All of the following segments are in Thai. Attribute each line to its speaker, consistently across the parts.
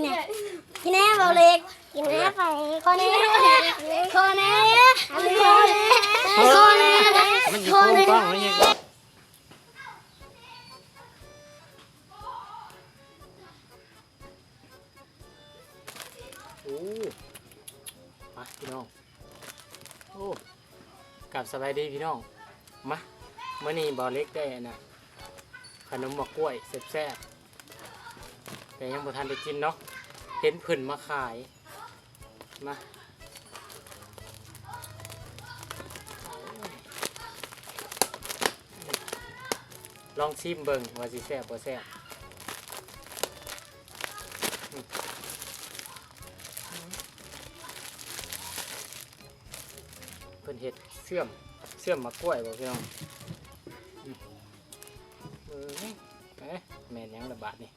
Speaker 1: เนี่กินแน่เบาเล็กกินแน่ไปคอแน่คอแน่คอแน่คอแน่
Speaker 2: มันอยู่ค้งกล้องนยังกล้องโอ้มาพี่น้อง โอ้กลับสบายดีพี่น้อง มาเมื่อนี้บอเล็กได้นะขนมหมกกล้วยแซ่บๆ แต่ยังบ่ทันได้กินเนาะเห็นเพิ่นมาขายมาลองชิมเบิ่งว่าสิแซ่บบ่แซ่บเพิ่นเฮ็ดเสื่อมเสื่อมมะกล้วยบ่พี่น้องเออเอ๊ะแม่นยังระบาดนี่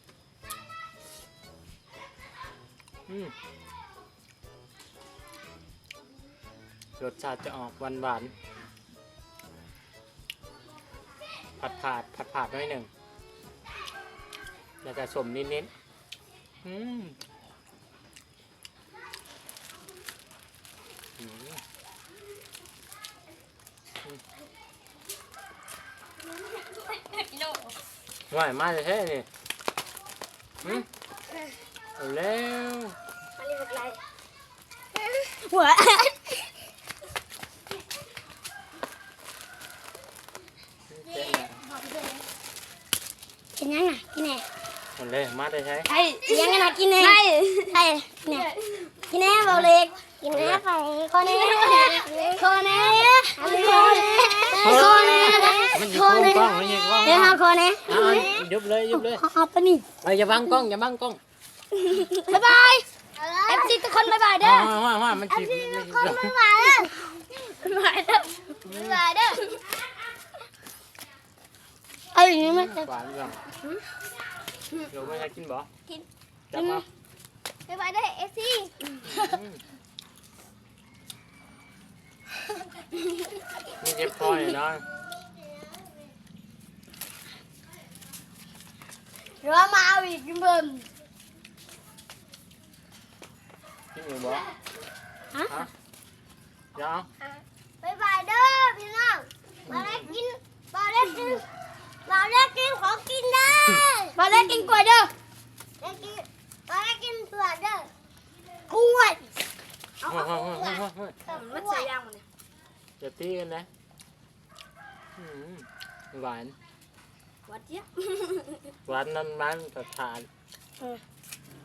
Speaker 2: รสชาติจะออกหวานหวานๆผัดผาดผัดผาดหน้อยหนึ่ง แล้วก็สมนิดๆอืมอืมหวานมากเลยแท้นี่อืมเอาแล้ว
Speaker 1: มา เรียกอะไรหัว
Speaker 2: เจ๊น่ะ
Speaker 1: กินยังไงกินแน่
Speaker 2: เอาเลยมาได้ใช้
Speaker 1: ไอ้ยังไงนะกินแน่ไอ้ไอ้เนี่ยกินแน่เบาเล็กกินแน่ไปคอแน่คอแน่คอแน่คอแน่
Speaker 2: มันอยู่โค้งกล้องมันยังกล้อง
Speaker 1: เดี๋ยวเอาคอแน่
Speaker 2: เอาๆยุบเลยยุบเลย
Speaker 1: เอาไปนี่
Speaker 2: เอ้ยอย่าบังกล้องอย่าบังกล้อง
Speaker 1: บ๊ายบายเอ ฟซีทุกคนบ๊ายบายเด้อ
Speaker 2: ว่าว่าว่ามันจีบ
Speaker 1: บ๊ายบายเด้อบ๊ายบายเด้อบ๊ายบายเด้อเอาอย่างนี้ไหม
Speaker 2: หวานจังเดี๋ยวไม่ให้กินบ่
Speaker 1: กิน
Speaker 2: จับมา
Speaker 1: บ๊ายบายเด้อเอฟซี
Speaker 2: มีเจ็บคอหน่อยนะ
Speaker 1: เดี๋ยวมาเอาอีกเบิ่ม
Speaker 2: กินอยู่บ่
Speaker 1: ฮะ
Speaker 2: ฮะเดี๋ยว
Speaker 1: บ๊ายบายเด้อพี่น้องมาได้กินมาได้กินมาได้กินของกินได้มาได้กินกล้วยเด้อได้กินมาได้กินตัวเด้อกล้วย
Speaker 2: เฮ้ยเฮ้ยเฮ้ยเฮ้ยเฮ้ย
Speaker 1: มันใส่ยางมันเนี่ย
Speaker 2: อย่าตีกันนะอืมหวาน
Speaker 1: วัดเจี๊ยบ
Speaker 2: หวานมันมันตัดทาน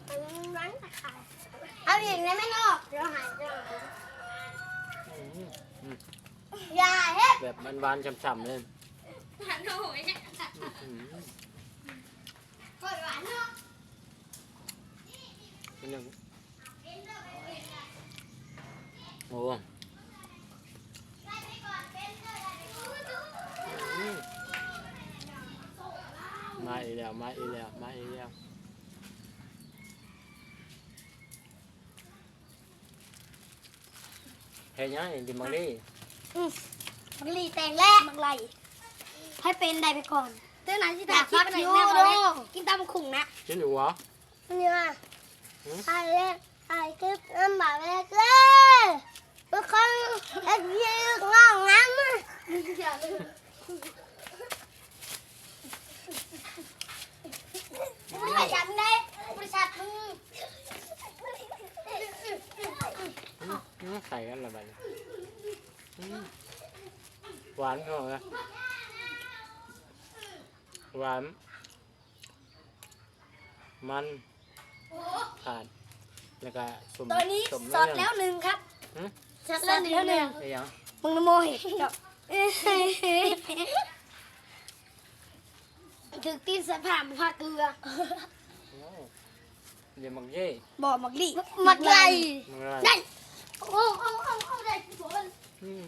Speaker 1: มันร้อนตะไคร้ เอาอีกนะไม่นอกเดี๋ยวหายเดี๋ยวหาย
Speaker 2: อืม
Speaker 1: อย่าเฮ็ด
Speaker 2: แบบมันหวานฉ่ำๆเลย
Speaker 1: หันโอ้ยเนี่ย
Speaker 2: อืม
Speaker 1: กล้วยหวานเนาะ
Speaker 2: นิดนึงโอ้อืมมาอีกแล้วมาอีกแล้วมาอีกแล้ว เฮ้ยยังดิมังลี่
Speaker 1: มักลีแตงแรกมักไลให้เป็นได้ไปก่อนเต้นไหนที่ตาคิดไปไหนนะกินตามขุ่งนะ
Speaker 2: กินอยู่เหรอ
Speaker 1: นี่ว่า
Speaker 2: หืม
Speaker 1: ไอ้เล็กไอ้คลิปน้ำบากเล็กเลยทุกคนเอ็กยืนงองน้ำมาไม่จำได้บริษัทมึง
Speaker 2: อืม ใส่กันละบัดนี้อืมหวานเขาเลยหวาน มันขาดแล้วก็สม
Speaker 1: ตอนนี้
Speaker 2: สม
Speaker 1: สดแล้วหนึ่งครับ
Speaker 2: หืม
Speaker 1: สดแล้วหนึ่ง
Speaker 2: ไอ้ยัง
Speaker 1: มึงนโมเห็นกับถึงตีนสะพานผักเกลือ
Speaker 2: โอ้เดี๋ยวมังเย่
Speaker 1: บ่มักลี่มักไล
Speaker 2: มังอะไร
Speaker 1: ได้ โอ้โอ้โอ้โอ้ได้ผล
Speaker 2: อืม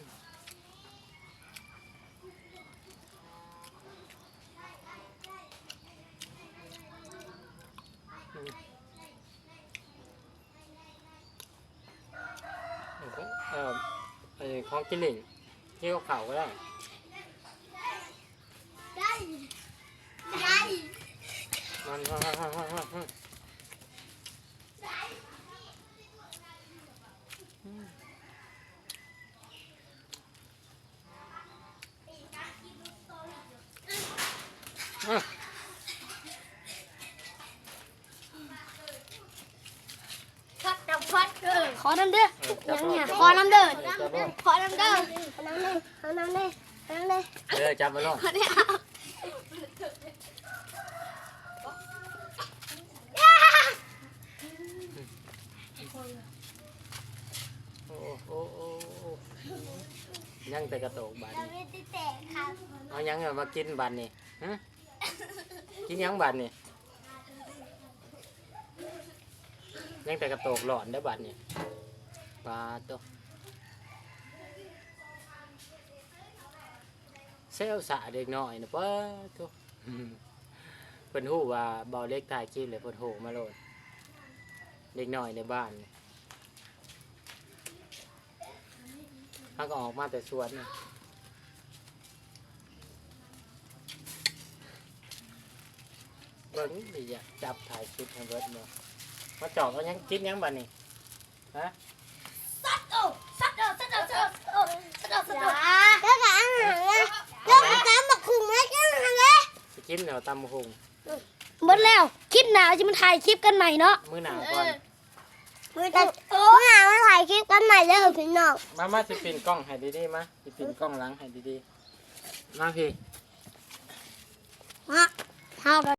Speaker 2: อืมโอ้โหเอ่อไอ้ของกินนี่ที่เขาเผาก็ได้
Speaker 1: ได้ ได้
Speaker 2: มันมันมันมันมันมัน
Speaker 1: อน้ำเด้อ
Speaker 2: เออจับ
Speaker 1: ยังเนี่ย
Speaker 2: จับ
Speaker 1: ขอน้ำเด้อ
Speaker 2: จับบ่
Speaker 1: ขอน้ำเด้อขอน้ำเด้อขอน้ำเด้อขอน้ำเด้อ
Speaker 2: เออจับมาลง
Speaker 1: ขอเนี่ย
Speaker 2: โอ้โอ้โอ้โอ้ยังแต่กระโตกบาด
Speaker 1: เรา
Speaker 2: นี่
Speaker 1: ไม่ได้แตะครับ
Speaker 2: เอายังเอามากินบาดนี่ฮะกินยังบาดนี่ยังแต่กระโตกหลอนได้อบาดนี่ ปลาตัวเซลสะเด็กน้อยนะป้าตัวเพิ่นฮู้ว่าเบาเล็กถ่ายคลิปเลยเพิ่นโหมาโลดเด็กน้อยในบ้านนี่เขาก็ออกมาแต่สวนนี่เบิ่งดิอยากจับถ่ายคลิปให้เบิดเนาะมาจอกเอายังกินยังบัดนี้ฮะ กินเดี๋ยวตำบักหุง
Speaker 1: หมดแล้วคลิปหนาวจะมาถ่ายคลิปกันใหม่เนาะ
Speaker 2: มื้อหน้าก่อน
Speaker 1: มือตัดโอ้หนาวมาถ่ายคลิปกันใหม่เลยพี่น้อง
Speaker 2: มามาสิปินกล้องให้ดีๆมาสิปินกล้องหลังให้ดีๆมาพี่
Speaker 1: มาเท่ากัน